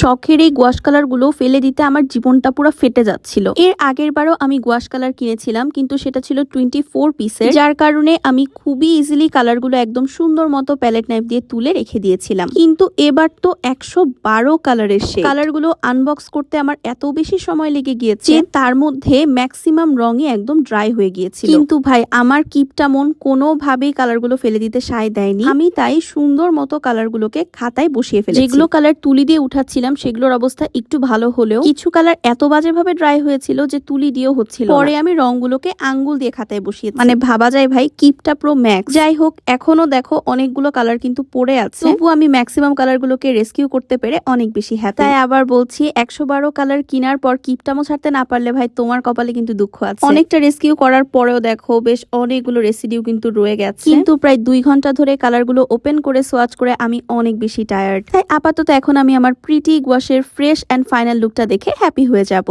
শখের এই গোয়াশ কালারগুলো ফেলে দিতে আমার জীবনটা পুরো ফেটে যাচ্ছিল। এর আগের বারও আমি গোয়াশ কালার কিনেছিলাম, কিন্তু সেটা ছিল টোয়েন্টি ফোর পিসের যার কারণে আমি খুবই ইজিলি কালারগুলো একদম সুন্দর মতো প্যালেট নাইফ দিয়ে তুলে রেখে দিয়েছিলাম। কিন্তু এবার তো একশো বারো কালারের সে কালারগুলো আনবক্স করতে আমার এত বেশি সময় লেগে গিয়েছে তার মধ্যে ম্যাক্সিমাম রঙই একদম ড্রাই হয়ে গিয়েছিল। কিন্তু ভাই, আমার কিপটা মন কোনোভাবেই কালারগুলো ফেলে দিতে সায় দেয়নি। আমি তাই সুন্দর মতো কালার গুলোকে খাতায় বসিয়ে ফেলেছি। যেগুলো কালার তুলি দিয়ে উঠাচ্ছিলাম সেগুলোর অবস্থা একটু ভালো হলেও কিছু কালার এত বাজে ভাবে ড্রাই হয়েছিল যে তুলি দিয়েও হচ্ছিল পরে আমি রংগুলোকে আঙ্গুল দিয়ে খাতায় বসিয়ে মানে ভাবা যায় ভাই কিপটা প্রো ম্যাক্স যাই হোক এখনও দেখো অনেকগুলো কালার কিন্তু পড়ে আছে। তবু আমি ম্যাক্সিমাম কালার গুলোকে রেস্কিউ করতে পেরে অনেক বেশি হ্যাপি তাই আবার বলছি একশো বারো কালার কেনার পর কিপটামো ছাড়তে না পারলে ভাই তোমার কপালে কিন্তু দুঃখ আছে। অনেকটা রেস্কিউ করার পরেও দেখো বেশ অনেকগুলো রেসিডিউ কিন্তু রয়ে গেছে। কিন্তু প্রায় দুই ঘণ্টা ধরে কালারগুলো ওপেন করে সোয়াচ করে আমি অনেক বেশি টায়ার্ড তাই আপাতত এখন আমি আমার প্রিটি ওয়াশের ফ্রেশ অ্যান্ড ফাইনাল লুকটা দেখে হ্যাপি হয়ে যাব।